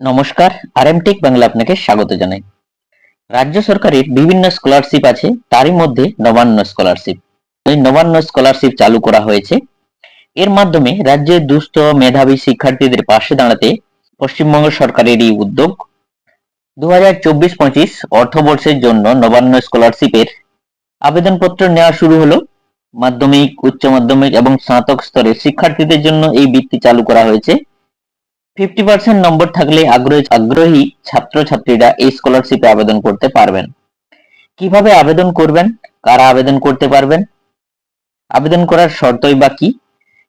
নমস্কার আরএমটেক বাংলা আপনাকে স্বাগত জানাই। রাজ্য সরকারের বিভিন্ন স্কলারশিপ আছে, তারই মধ্যে নবান্ন স্কলারশিপ এই নবান্ন স্কলারশিপ চালু করা হয়েছে। এর মাধ্যমে রাজ্যের দুস্থ মেধাবী শিক্ষার্থীদের পাশে দাঁড়াতে পশ্চিমবঙ্গ সরকারের এই উদ্যোগ। দু হাজার চব্বিশ পঁচিশ অর্থবর্ষের জন্য নবান্ন স্কলারশিপের আবেদনপত্র নেওয়া শুরু হলো। মাধ্যমিক, উচ্চ মাধ্যমিক এবং স্নাতক স্তরের শিক্ষার্থীদের জন্য এই বৃত্তি চালু করা হয়েছে। ফিফটি পার্সেন্ট নম্বর থাকলে আগ্রহী আগ্রহী ছাত্রছাত্রীরা এই স্কলারশিপে আবেদন করতে পারবেন। কীভাবে আবেদন করবেন? কারা আবেদন করতে পারবেন? আবেদন করার শর্তই বা কি?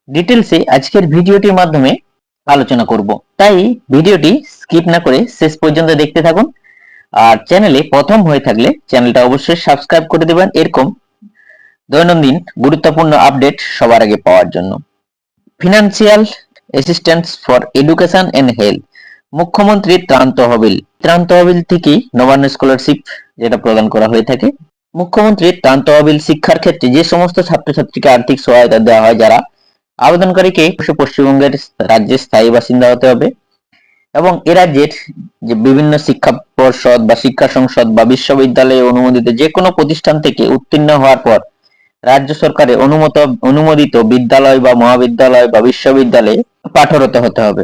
ডিটেলসে আজকের ভিডিওটির মাধ্যমে আলোচনা করব। তাই ভিডিওটি স্কিপ না করে শেষ পর্যন্ত দেখতে থাকুন। আর চ্যানেলে প্রথম হয়ে থাকলে চ্যানেলটা অবশ্যই সাবস্ক্রাইব করে দেবেন। এরকম দৈনন্দিন গুরুত্বপূর্ণ আপডেট সবার আগে পাওয়ার জন্য। Financial assistance for education and health মুখ্যমন্ত্রী ত্রাণ তহবিল। ত্রাণ তহবিল থেকে নবান্ন স্কলারশিপ যেটা প্রদান করা হয়ে থাকে। মুখ্যমন্ত্রী ত্রাণ তহবিল শিক্ষার ক্ষেত্রে যে সমস্ত ছাত্রছাত্রীকে আর্থিক সহায়তা দেওয়া হয়, যারা আবেদনকারীকে পশ্চিমবঙ্গের রাজ্যের স্থায়ী বাসিন্দা হতে হবে এবং এ রাজ্যের যে বিভিন্ন শিক্ষা পর্ষদ বা শিক্ষা সংসদ বা বিশ্ববিদ্যালয়ে অনুমোদিত যে কোনো প্রতিষ্ঠান থেকে উত্তীর্ণ হওয়ার পর রাজ্য সরকারের অনুমত, অনুমোদিত বিদ্যালয় বা মহাবিদ্যালয় বা বিশ্ববিদ্যালয়ে পাঠরত হতে হবে।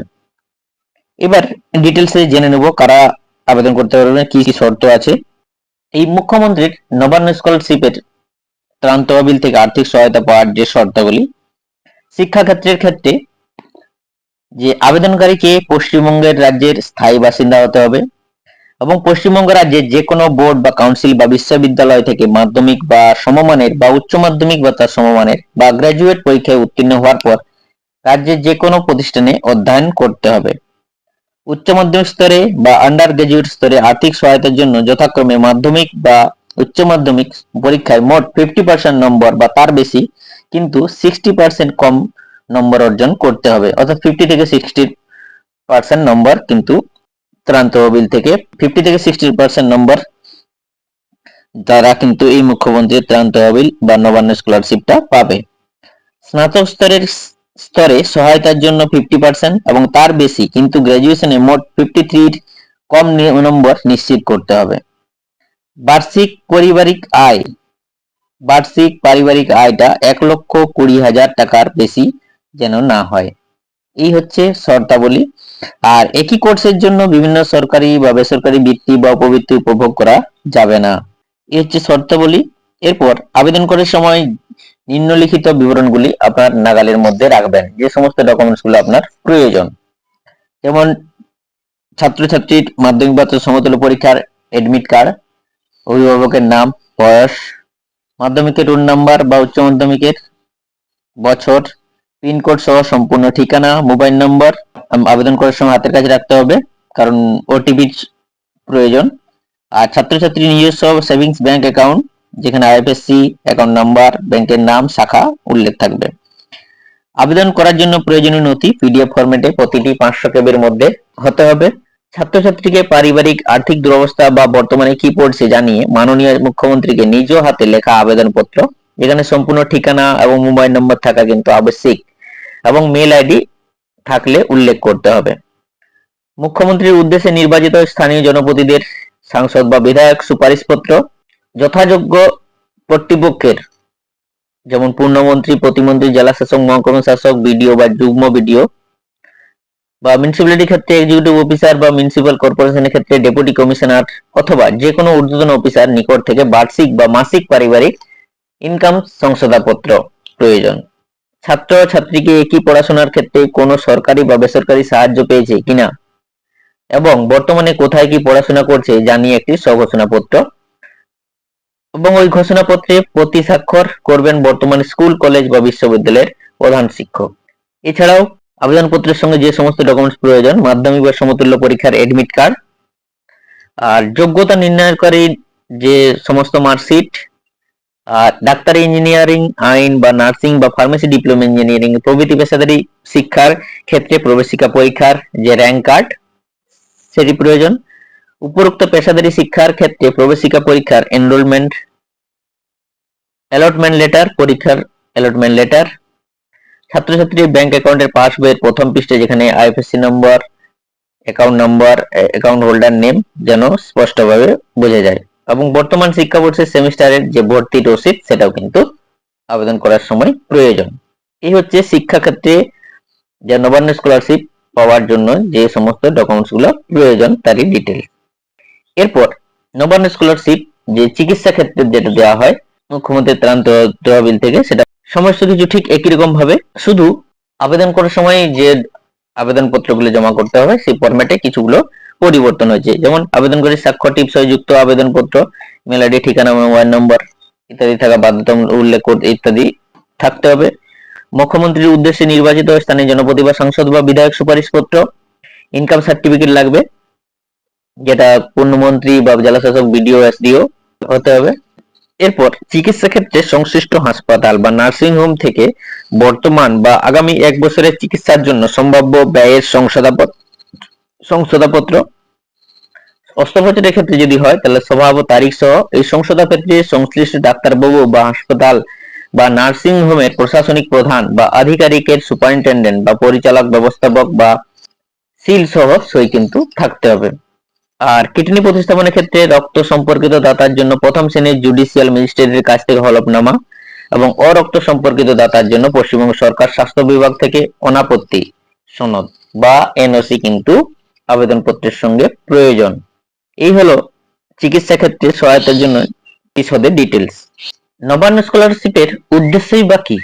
এবার ডিটেলসে জেনে নেব কারা আবেদন করতে পারবে, কি কি শর্ত আছে। এই মুখ্যমন্ত্রীর নবান্ন স্কলারশিপের ত্রাণ তহবিল থেকে আর্থিক সহায়তা পাওয়ার যে শর্তাবলী, শিক্ষাক্ষেত্রের ক্ষেত্রে যে আবেদনকারীকে পশ্চিমবঙ্গের রাজ্যের স্থায়ী বাসিন্দা হতে হবে এবং পশ্চিমবঙ্গ রাজ্যে যে কোনো বোর্ড বা কাউন্সিল বা বিশ্ববিদ্যালয় থেকে মাধ্যমিক বা সমমানের বা উচ্চ মাধ্যমিক বা তার সমমানের বা গ্রাজুয়েট পরীক্ষায় উত্তীর্ণ হওয়ার পর রাজ্যের যে কোনো প্রতিষ্ঠানে অধ্যয়ন করতে হবে। উচ্চ মাধ্যমিক স্তরে বা আন্ডার গ্রাজুয়েট স্তরে আর্থিক সহায়তার জন্য যথাক্রমে মাধ্যমিক বা উচ্চ মাধ্যমিক পরীক্ষায় মোট ফিফটি পার্সেন্ট নম্বর বা তার বেশি, কিন্তু সিক্সটি পার্সেন্ট কম নম্বর অর্জন করতে হবে। অর্থাৎ ফিফটি থেকে সিক্সটি পার্সেন্ট নম্বর কিন্তু ত্রাণ তহবিল থেকে ফিফটি থেকে সিক্সটি পার্সেন্ট নম্বর তারা কিন্তু এই মুখ্যমন্ত্রীর ত্রাণ তহবিল বা নবান্ন স্কলারশিপটা পাবে। স্নাতক স্তরের স্তরে সহায়তার জন্য ফিফটি পার্সেন্ট এবং তার বেশি কিন্তু গ্রাজুয়েশনে মোট ফিফটি থ্রির কম নম্বর নিশ্চিত করতে হবে। বার্ষিক পারিবারিক আয়, বার্ষিক পারিবারিক আয়টা এক লক্ষ কুড়ি হাজার টাকার বেশি যেন না হয়। এই হচ্ছে শর্তাবলী। আর একই কোর্সের জন্য বিভিন্ন সরকারি বা বেসরকারি বৃত্তি বা উপবৃত্তি উপভোগ করা যাবে না। এই হচ্ছে শর্তাবলী। এরপর আবেদন করার সময় নিম্নলিখিত বিবরণগুলি আপনার নাগালের মধ্যে রাখবেন। যে সমস্ত ডকুমেন্টসগুলো আপনার প্রয়োজন। যেমন ছাত্রছাত্রীর মাধ্যমিক বা সমতুল্য পরীক্ষার এডমিট কার্ড অভিভাবকের নাম, বয়স, মাধ্যমিকের রোল নাম্বার বা উচ্চ মাধ্যমিকের বছর পিনকোড সহ সম্পূর্ণ ঠিকানা, মোবাইল নম্বর আবেদন করার সময় হাতের কাছে রাখতে হবে, কারণ ওটিপির প্রয়োজন। আর ছাত্রছাত্রী নিজস্ব সেভিংস ব্যাংক অ্যাকাউন্ট, যেখানে আইএফএসসি অ্যাকাউন্ট নাম্বার, ব্যাংকের নাম, শাখা উল্লেখ থাকবে। আবেদন করার জন্য প্রয়োজনীয় নথি পিডিএফ ফরম্যাটে প্রতিটি পাঁচশো কেবির মধ্যে হতে হবে। ছাত্রছাত্রীকে পারিবারিক আর্থিক দুরবস্থা বা বর্তমানে কি পড়ছে জানিয়ে মাননীয় মুখ্যমন্ত্রীকে নিজ হাতে লেখা আবেদনপত্র, যেখানে সম্পূর্ণ ঠিকানা এবং মোবাইল নম্বর থাকা কিন্তু আবশ্যিক। এবং মেল আইডি থাকলে উল্লেখ করতে হবে। মুখ্যমন্ত্রীর উদ্দেশ্যে নির্বাচিত স্থানীয় জনপ্রতিনিধিদের সাংসদ বা বিধায়ক সুপারিশপত্র যথাযোগ্য কর্তৃপক্ষের, যেমন পূর্ণমন্ত্রী, প্রতিমন্ত্রী, জেলা শাসক, মহকুমা শাসক, বিডিও বা যুগ্ম বিডিও বা মিউনিসিপ্যালিটির ক্ষেত্রে এক্সিকিউটিভ অফিসার বা মিউনিসিপাল কর্পোরেশনের ক্ষেত্রে ডেপুটি কমিশনার অথবা যে কোনো ঊর্ধ্বতন অফিসার নিকট থেকে বার্ষিক বা মাসিক পারিবারিক ইনকাম সংশোধনপত্র প্রয়োজন। ছাত্র ছাত্রীকে একই পড়াশোনার ক্ষেত্রে কোনো সরকারি বা বেসরকারি সাহায্য পেয়েছে কিনা? এবং বর্তমানে কোথায় কি পড়াশোনা করছে জানিয়ে একটি স্বঘোষণাপত্র। এবং ওই ঘোষণাপত্রে প্রতি স্বাক্ষর করবেন বর্তমানে স্কুল, কলেজ বা বিশ্ববিদ্যালয়ের প্রধান শিক্ষক। এছাড়াও আবেদনপত্রের সঙ্গে যে সমস্ত ডকুমেন্টস প্রয়োজন, মাধ্যমিক বা সমতুল্য পরীক্ষার এডমিট কার্ড আর যোগ্যতা নির্ণয়কারী যে সমস্ত মার্কশিট ডাক্তারি ইঞ্জিনিয়ারিং আইন বা নার্সিং বা ফার্মেসি ডিপ্লোমা ইঞ্জিনিয়ারিং প্রভৃতি পেশাদারী শিক্ষার ক্ষেত্রে প্রবেশিকা পরীক্ষার যে র্যাঙ্ক কার্ড সেটি প্রয়োজন। উপরোক্ত পেশাদারী শিক্ষার ক্ষেত্রে প্রবেশিকা পরীক্ষার এনরোলমেন্ট অ্যালটমেন্ট লেটার পরীক্ষার অ্যালটমেন্ট লেটার ছাত্রছাত্রীর ব্যাংক অ্যাকাউন্টের পাস বইয়ের প্রথম পৃষ্ঠে যেখানে আইএফএসসি নম্বর অ্যাকাউন্ট নম্বর অ্যাকাউন্ট হোল্ডার নেম যেন স্পষ্টভাবে বোঝা যায়। এবং বর্তমান শিক্ষাবর্ষের সেমিস্টারের যে ভর্তি রসিদ, সেটাও কিন্তু আবেদন করার সময় প্রয়োজন। এই হচ্ছে শিক্ষাক্ষেত্রে যে নবান্ন স্কলারশিপ পাওয়ার জন্য যে সমস্ত ডকুমেন্টসগুলো প্রয়োজন, তারই ডিটেলস এরপর, নবান্ন স্কলারশিপ যে চিকিৎসা ক্ষেত্রে যেটা দেওয়া হয় মুখ্যমন্ত্রী ত্রাণ তহবিল থেকে, সেটা সমস্ত কিছু ঠিক একই রকম ভাবে, শুধু আবেদন করার সময় যে আবেদন পত্রগুলো জমা করতে হবে, সেই ফরম্যাটে কিছুগুলো পরিবর্তন হয়েছে। যেমন আবেদন করে স্বাক্ষর টিপস যুক্ত আবেদন পত্র মেল আইডি, ঠিকানা, মোবাইল নম্বর ইত্যাদি থাকা বাধ্যতামূলক উল্লেখ ইত্যাদি থাকতে হবে। মুখ্যমন্ত্রীর উদ্দেশ্যে নির্বাচিত স্থানীয় জনপতি বা সাংসদ বা বিধায়ক সুপারিশ পত্র ইনকাম সার্টিফিকেট লাগবে, যেটা পূর্ণমন্ত্রী বা জেলাশাসক বিডিও, এসডিও হতে হবে। এরপর চিকিৎসা ক্ষেত্রে সংশ্লিষ্ট হাসপাতাল বা নার্সিং হোম থেকে বর্তমান বা আগামী এক বছরের চিকিৎসার জন্য সম্ভাব্য ব্যয়ের সংশোধাপত্র সংশোধাপত্র অস্ত্রোপচারের ক্ষেত্রে যদি হয়, তাহলে স্বভাব তারিখ সহ এই সংশোধনপত্রে সংশ্লিষ্ট ডাক্তারবাবু বা হাসপাতাল বা নার্সিং হোমের প্রশাসনিক প্রধান বা আধিকারিকের সুপারিনটেন্ডেন্ট বা পরিচালক, ব্যবস্থাপক বা সিল সহ সই কিন্তু থাকতে হবে। আর কিডনি প্রতিস্থাপনের ক্ষেত্রে রক্ত সম্পর্কিত দাতার জন্য প্রথম শ্রেণির জুডিশিয়াল ম্যাজিস্ট্রেটের কাছ থেকে হলফনামা এবং অরক্ত সম্পর্কিত দাতার জন্য পশ্চিমবঙ্গ সরকার স্বাস্থ্য বিভাগ থেকে অনাপত্তি সনদ বা এনওসি কিন্তু আবেদনপত্রের সঙ্গে প্রয়োজন। এই হলো চিকিৎসা ক্ষেত্রে সহায়তার জন্য বিশদে ডিটেলস নবান্ন স্কলারশিপের উদ্দেশ্যই বা কি?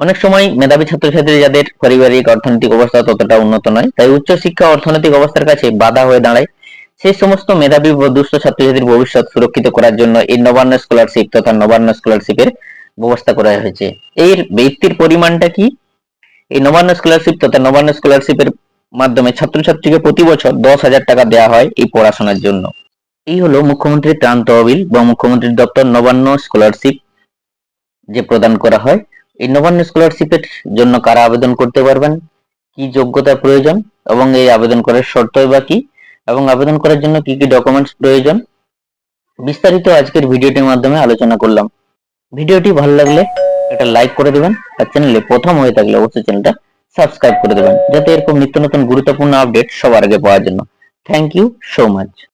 অনেক সময় মেধাবী ছাত্রছাত্রী যাদের পারিবারিক, অর্থনৈতিক অবস্থা ততটা উন্নত নয়, তাই উচ্চ শিক্ষা অর্থনৈতিক অবস্থার কাছে বাধা হয়ে দাঁড়ায়। সেই সমস্ত মেধাবী ও দুস্থ ছাত্রছাত্রীর ভবিষ্যৎ সুরক্ষিত করার জন্য এই নবান্ন স্কলারশিপ তথা নবান্ন স্কলারশিপের ব্যবস্থা করা হয়েছে। এর ব্যক্তির পরিমাণটা কি? এই নবান্ন স্কলারশিপ তথা নবান্ন স্কলারশিপের মাধ্যমে ছাত্রছাত্রীকে প্রতি বছর দশ হাজার টাকা দেওয়া হয় এই পড়াশোনার জন্য। এই হলো মুখ্যমন্ত্রীর ত্রাণ তহবিল বা মুখ্যমন্ত্রীর দপ্তর নবান্ন স্কলারশিপ যে প্রদান করা হয়। এই নবান্ন স্কলারশিপের জন্য কারা আবেদন করতে পারবেন? কি যোগ্যতা প্রয়োজন? এবং এই আবেদন করার শর্ত বা কি? এবং আবেদন করার জন্য কি কি ডকুমেন্টস প্রয়োজন? বিস্তারিত আজকের ভিডিওটির মাধ্যমে আলোচনা করলাম। ভিডিওটি ভালো লাগলে একটা লাইক করে দেবেন। আর চ্যানেলে প্রথম হয়ে থাকলে অবশ্যই চ্যানেলটা সাবস্ক্রাইব করে দেবেন, যাতে এরকম নিত্য নতুন গুরুত্বপূর্ণ আপডেট সবার আগে পাওয়ার জন্য। Thank you so much